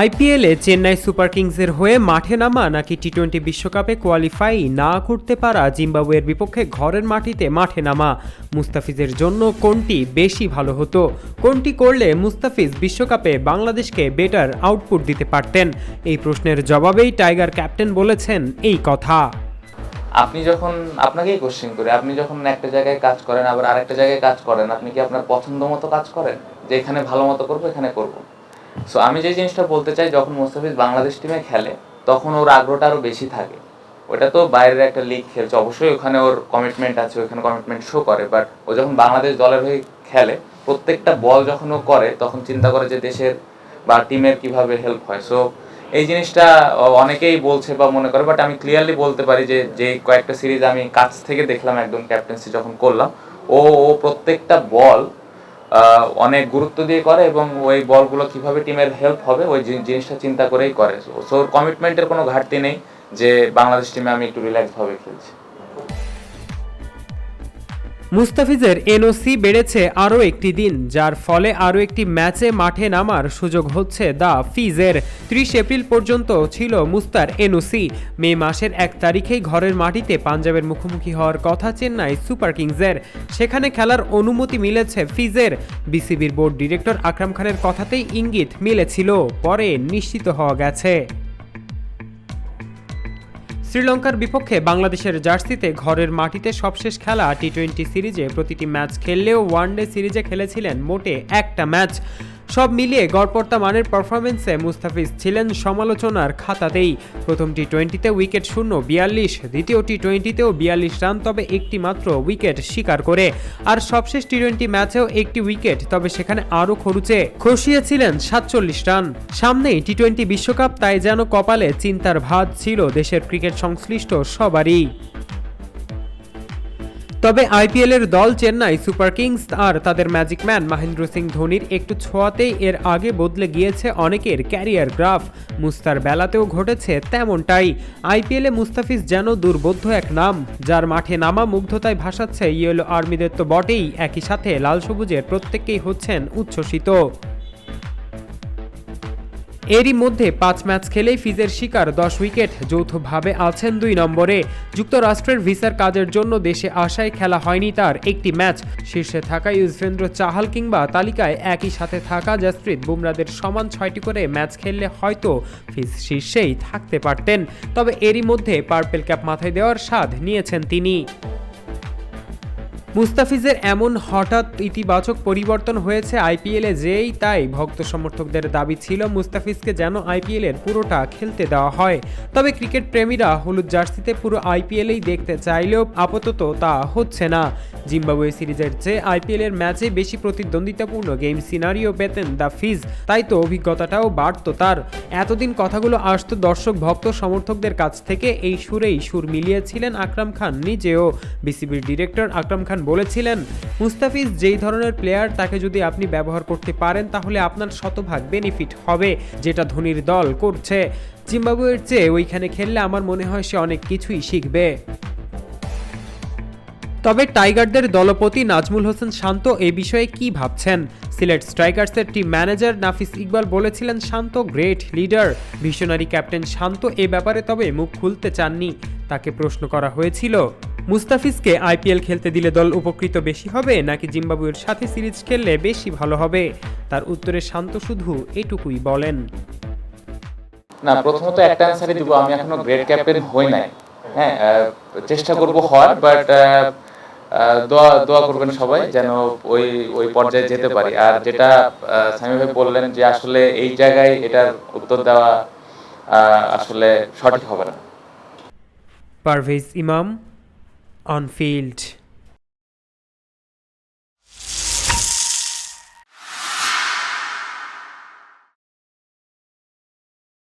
আইপিএলে চেন্নাই সুপার কিংসের হয়ে মাঠে নামা নাকি টি টোয়েন্টি বিশ্বকাপে কোয়ালিফাই না করতে পারা জিম্বাবুয়ের বিপক্ষে ঘরের মাটিতে মাঠে নামা? মুস্তাফিজের জন্য কোনটি বেশি ভালো হতো? কোনটি করলে মুস্তাফিজ বিশ্বকাপে বাংলাদেশকে বেটার আউটপুট দিতে পারতেন? এই প্রশ্নের জবাবেই টাইগার ক্যাপ্টেন বলেছেন এই কথা। আপনি যখন, আপনাকেই কোশ্চেন করি, আপনি যখন একটা জায়গায় কাজ করেন, আবার আরেকটা জায়গায় কাজ করেন, আপনি কি আপনার পছন্দ মতো কাজ করেন? যে এখানে ভালো মতো করব, এখানে করব। সো আমি যে জিনিসটা বলতে চাই, যখন মোস্তাফিজ বাংলাদেশ টিমে খেলে, তখন ওর আগ্রহটা আরও বেশি থাকে। ওটা তো বাইরের একটা লিগ খেলছে, অবশ্যই ওখানে ওর কমিটমেন্ট আছে, ওখানে কমিটমেন্ট শো করে বাট ও যখন বাংলাদেশ দলের হয়ে খেলে, প্রত্যেকটা বল যখন ও করে, তখন চিন্তা করে যে দেশের বা টিমের কীভাবে হেল্প হয়। সো এই জিনিসটা অনেকেই বলছে বা মনে করে বাট আমি ক্লিয়ারলি বলতে পারি যে যে কয়েকটা সিরিজ আমি কাছ থেকে দেখলাম একদম ক্যাপ্টেন্সি যখন করলাম, ও ও প্রত্যেকটা বল অনেক গুরুত্ব দিয়ে করে এবং ওই বলগুলো কীভাবে টিমের হেল্প হবে, ওই জিনিসটা চিন্তা করেই করে। সো কমিটমেন্টের কোনো ঘাটতি নেই যে বাংলাদেশ টিমে আমি একটু রিল্যাক্সভাবে খেলছি। মুস্তাফিজের এনওসি বেড়েছে আরও একটি দিন, যার ফলে আরও একটি ম্যাচে মাঠে নামার সুযোগ হচ্ছে দ্য ফিজের। ত্রিশ এপ্রিল পর্যন্ত ছিল মুস্তার এনওসি। মে মাসের এক তারিখেই ঘরের মাটিতে পাঞ্জাবের মুখোমুখি হওয়ার কথা চেন্নাই সুপার কিংসের। সেখানে খেলার অনুমতি মিলেছে ফিজের। বিসিবির বোর্ড ডিরেক্টর আকরাম খানের কথাতেই ইঙ্গিত মিলেছিল, পরে নিশ্চিত হওয়া গেছে। শ্রীলঙ্কার বিপক্ষে বাংলাদেশের জার্সিতে ঘরের মাটিতে সবশেষ খেলা টি টোয়েন্টি সিরিজে প্রতিটি ম্যাচ খেললেও ওয়ানডে সিরিজে খেলেছিলেন মোটে একটা ম্যাচ। সব মিলিয়ে গড়পড়তা মানের পারফরমেন্সে মুস্তাফিজ ছিলেন সমালোচনার খাতাতেই। প্রথম টি টোয়েন্টিতে উইকেট শূন্য, বিয়াল্লিশ। দ্বিতীয় টি টোয়েন্টিতেও বিয়াল্লিশ রান, তবে একটি মাত্র উইকেট শিকার করে। আর সবশেষ টি টোয়েন্টি ম্যাচেও একটি উইকেট তবে সেখানে আরও খরুচে। খসিয়েছিলেন সাতচল্লিশ রান। সামনেই টি টোয়েন্টি বিশ্বকাপ, তাই যেন কপালে চিন্তার ভাত ছিল দেশের ক্রিকেট সংশ্লিষ্ট সবারই। তবে আইপিএলের দল চেন্নাই সুপার কিংস আর তাদের ম্যাজিক ম্যান মহেন্দ্র সিং ধোনির একটু ছোঁয়াতেই এর আগে বদলে গিয়েছে অনেকের ক্যারিয়ার গ্রাফ। মুস্তার বেলাতেও ঘটেছে তেমনটাই। আইপিএলে মুস্তাফিজ যেন দুর্বোধ্য এক নাম, যার মাঠে নামা মুগ্ধতায় ভাসাচ্ছে ইয়েলো আর্মিদের তো বটেই। একই সাথে লাল সবুজের প্রত্যেককেই হচ্ছেন উচ্ছ্বসিত। এরই মধ্যে পাঁচ ম্যাচ খেলেই ফিজের শিকার দশ উইকেট, যৌথভাবে আছেন দুই নম্বরে। যুক্তরাষ্ট্রের ভিসার কাজের জন্য দেশে আসায় খেলা হয়নি তার একটি ম্যাচ। শীর্ষে থাকা ইউজভেন্দ্র চাহাল কিংবা তালিকায় একই সাথে থাকা জাসপ্রীত বুমরাদের সমান ছয়টি করে ম্যাচ খেললে হয়তো ফিজ শীর্ষেই থাকতে পারতেন। তবে এরই মধ্যে পার্পেল ক্যাপ মাথায় দেওয়ার স্বাদ নিয়েছেন তিনি। মুস্তাফিজের এমন হঠাৎ ইতিবাচক পরিবর্তন হয়েছে আইপিএলে যেই তাই ভক্ত সমর্থকদের দাবি ছিল মুস্তাফিজকে যেন আইপিএলের পুরোটা খেলতে দেওয়া হয়। তবে ক্রিকেট প্রেমীরা হলুদ জার্সিতে পুরো আইপিএলেই দেখতে চাইলেও আপাতত তা হচ্ছে না। জিম্বাবুয়ে সিরিজের চেয়ে আইপিএলের ম্যাচে বেশি প্রতিদ্বন্দ্বিতাপূর্ণ গেম সিনারিও পেতেন দ্য ফিজ। তাই তো অভিজ্ঞতাটাও বাড়তো তার। এতদিন কথাগুলো আসতো দর্শক ভক্ত সমর্থকদের কাছ থেকে, এই সুরেই সুর মিলিয়েছিলেন আকরাম খান নিজেও। বিসিবির ডিরেক্টর আকরাম খান বলেছিলেন, মুস্তাফিজ, যেই ধরনের প্লেয়ার তাকে যদি আপনি ব্যবহার করতে পারেন, তাহলে আপনার শতভাগ বেনিফিট হবে, যেটা ধোনির দল করছে। জিম্বাবুয়ের চেয়ে ওইখানে খেললে আমার মনে হয় সে অনেক কিছুই শিখবে। তবে টাইগারদের দলপতি নাজমুল হোসেন শান্ত এ বিষয়ে কি ভাবছেন? সিলেট স্ট্রাইকার্সের টিম ম্যানেজার নাফিস ইকবাল বলেছিলেন, Shanto great leader visionary captain Shanto এ ব্যাপারে তবে মুখ খুলতে চাননি। তাকে প্রশ্ন করা হয়েছিল মুস্তাফিজকে আইপিএল খেলতে দিলে দল উপকৃত বেশি হবে নাকি জিম্বাবুয়ের সাথে সিরিজ খেললে বেশি ভালো হবে? তার উত্তরে শান্ত শুধু এটুকুই বলেন। না প্রথমত একটা অ্যান্সারই দিব আমি এখনও গ্রেট ক্যাপ্টেন হই নাই। হ্যাঁ চেষ্টা করব হওয়ার বাট দোয়া দোয়া করবেন সবাই যেন ওই ওই পর্যায়ে যেতে পারি। আর যেটা সামি ভাই বললেন যে আসলে এই জায়গায় এটার উত্তর দেওয়া আসলে সঠিক হবে না। পারভেজ ইমাম on-field